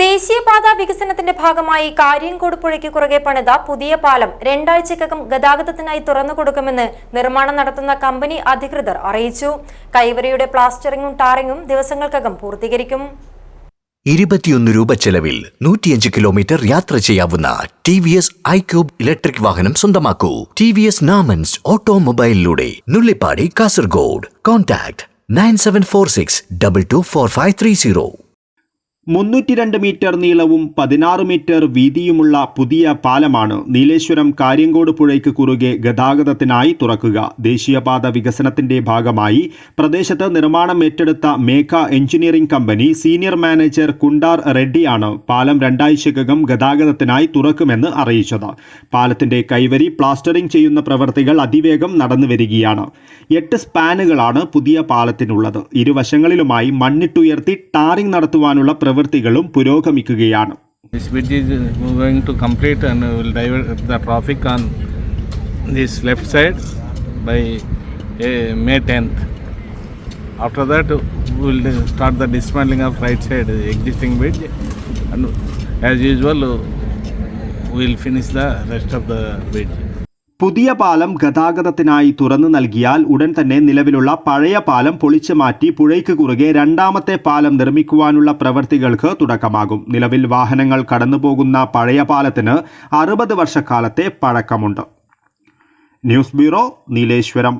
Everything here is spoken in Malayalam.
ദേശീയപാത വികസനത്തിന്റെ ഭാഗമായി കാര്യംകോട് പുഴയ്ക്ക് കുറുകെ പണിത പുതിയ പാലം രണ്ടാഴ്ചക്കകം ഗതാഗതത്തിനായി തുറന്നു കൊടുക്കുമെന്ന് നിർമ്മാണം നടത്തുന്ന കമ്പനി അധികൃതർ അറിയിച്ചു. കൈവരയുടെ പ്ലാസ്റ്ററിങ്ങും ടാറിങ്ങും ദിവസങ്ങൾക്കകം പൂർത്തീകരിക്കും. ഇരുപത്തിയൊന്ന് രൂപ ചെലവിൽ നൂറ്റിയഞ്ച് കിലോമീറ്റർ യാത്ര ചെയ്യാവുന്ന T V S iQube electric വാഹനം സ്വന്തമാക്കൂ. T V S നാമൻസ് ഓട്ടോമൊബൈലിലൂടെ Nullippady Kasaragod. Contact nine seven four six double two four five three zero. മുന്നൂറ്റി രണ്ട് മീറ്റർ നീളവും പതിനാറ് മീറ്റർ വീതിയുമുള്ള പുതിയ പാലമാണ് നീലേശ്വരം കാര്യങ്കോട് പുഴയ്ക്ക് കുറുകെ ഗതാഗതത്തിനായി തുറക്കുക. ദേശീയപാത വികസനത്തിന്റെ ഭാഗമായി പ്രദേശത്ത് നിർമ്മാണം ഏറ്റെടുത്ത Megha engineering company senior manager Kundar റെഡ്ഡിയാണ് പാലം രണ്ടാഴ്ചക്കകം ഗതാഗതത്തിനായി തുറക്കുമെന്ന് അറിയിച്ചത്. പാലത്തിന്റെ കൈവരി പ്ലാസ്റ്ററിംഗ് ചെയ്യുന്ന പ്രവൃത്തികൾ അതിവേഗം നടന്നു വരികയാണ്. എട്ട് സ്പാനുകളാണ് പുതിയ പാലത്തിനുള്ളത്. ഇരുവശങ്ങളിലുമായി മണ്ണിട്ടുയർത്തി ടാറിംഗ് നടത്തുവാനുള്ള പ്രവൃത്തികളും പുരോഗമിക്കുകയാണ് This bridge is going to complete and will divert the traffic on this left side by uh, May 10th. After that, we will start the dismantling of right side the existing bridge, and as usual, we will finish the rest of the bridge. പുതിയ പാലം ഗതാഗതത്തിനായി തുറന്നു നൽകിയാൽ ഉടൻ തന്നെ നിലവിലുള്ള പഴയ പാലം പൊളിച്ചു മാറ്റി പുഴയ്ക്ക് കുറുകെ രണ്ടാമത്തെ പാലം നിർമ്മിക്കുവാനുള്ള പ്രവൃത്തികൾക്ക് തുടക്കമാകും. നിലവിൽ വാഹനങ്ങൾ കടന്നുപോകുന്ന പഴയ പാലത്തിന് അറുപത് വർഷക്കാലത്തെ പഴക്കമുണ്ട്. News bureau Nileshwaram.